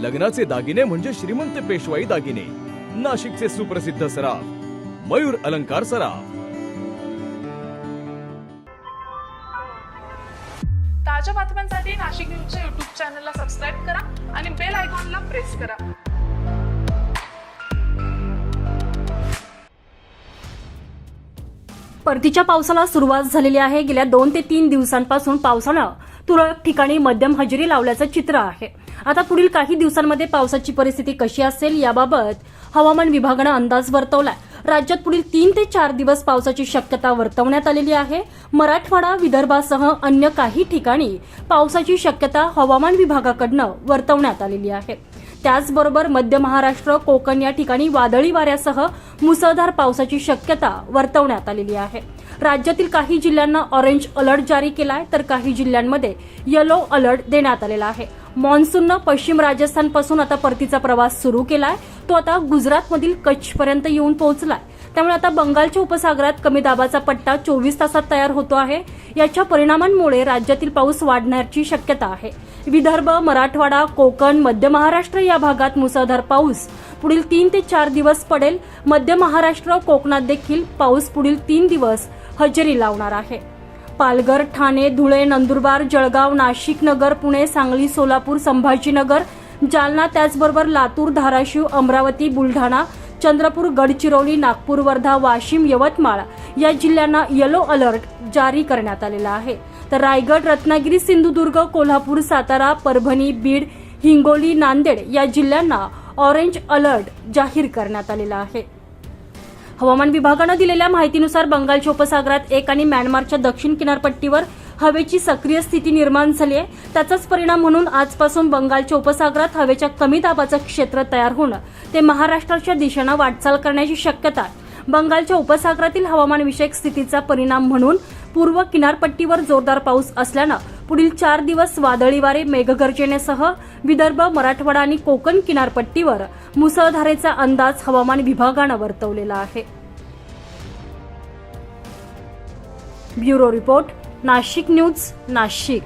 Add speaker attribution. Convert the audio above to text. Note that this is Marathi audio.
Speaker 1: लग्नाचे दागिने म्हणजे श्रीमंत पेशवाई दागिने. नाशिकचे सुप्रसिद्ध सराफ मयूर अलंकार सराफ.
Speaker 2: ताज्या बातम्यांसाठी नाशिक न्यूजच्या युट्यूब चॅनलला सबस्क्राईब करा आणि बेल आयकॉनला प्रेस करा.
Speaker 3: परतीच्या पावसाला सुरुवात झालेली आहे. गेल्या दोन ते तीन दिवसांपासून पावसानं तुरळक ठिकाणी मध्यम हजेरी लावल्याचं चित्र आहे. आता पुढील काही दिवसांमध्ये पावसाची परिस्थिती कशी असेल याबाबत हवामान विभागानं अंदाज वर्तवलाय. राज्यात पुढील तीन ते चार दिवस पावसाची शक्यता वर्तवण्यात आलेली आहे. मराठवाडा विदर्भासह अन्य काही ठिकाणी पावसाची शक्यता हवामान विभागाकडनं वर्तवण्यात आलेली आहे. त्याचबरोबर मध्य महाराष्ट्र कोकण या ठिकाणी वादळी वाऱ्यासह मुसळधार पावसाची शक्यता वर्तवण्यात आलेली आहे. राज्यातील काही जिल्ह्यांना ऑरेंज अलर्ट जारी केला आहे तर काही जिल्ह्यांमध्ये येलो अलर्ट देण्यात आलेला आहे. मान्सूननं पश्चिम राजस्थानपासून आता परतीचा प्रवास सुरू केला आहे तो आता गुजरातमधील कच्छपर्यंत येऊन पोहोचलाय. त्यामुळे आता बंगालच्या उपसागरात कमी दाबाचा पट्टा चोवीस तासात तयार होतो आहे. याच्या परिणामांमुळे राज्यातील पाऊस वाढण्याची शक्यता आहे. विदर्भ मराठवाडा कोकण मध्य महाराष्ट्र या भागात मुसळधार पाऊस पुढील तीन ते चार दिवस पडेल. मध्य महाराष्ट्र कोकणात देखील पाऊस पुढील तीन दिवस हजेरी लावणार आहे. पालघर ठाणे धुळे नंदुरबार जळगाव नाशिक नगर पुणे सांगली सोलापूर संभाजीनगर जालना त्याचबरोबर लातूर धाराशिव अमरावती बुलढाणा चंद्रपूर गडचिरोली नागपूर वर्धा वाशिम यवतमाळ या जिल्ह्यांना येलो अलर्ट जारी करण्यात आलेला आहे. तर रायगड रत्नागिरी सिंधुदुर्ग कोल्हापूर सातारा परभणी बीड हिंगोली नांदेड या जिल्ह्यांना ऑरेंज अलर्ट जाहीर करण्यात आलेला आहे. हवामान विभागानं दिलेल्या माहितीनुसार बंगालच्या उपसागरात एक आणि म्यानमारच्या दक्षिण किनारपट्टीवर हवेची सक्रिय स्थिती निर्माण झाली आहे. त्याचाच परिणाम म्हणून आजपासून बंगालच्या उपसागरात हवेच्या कमी दाबाचं क्षेत्र तयार होणं ते महाराष्ट्राच्या दिशेनं वाटचाल करण्याची शक्यता बंगालच्या उपसागरातील हवामानविषयक स्थितीचा परिणाम म्हणून पूर्व किनारपट्टीवर जोरदार पाऊस असल्यानं पुढील चार दिवस वादळी वारे मेघगर्जनेसह विदर्भ मराठवाडा आणि कोकण किनारपट्टीवर मुसळधारेचा अंदाज हवामान विभागानं वर्तवलेला आहे. Bureau report Nashik news Nashik.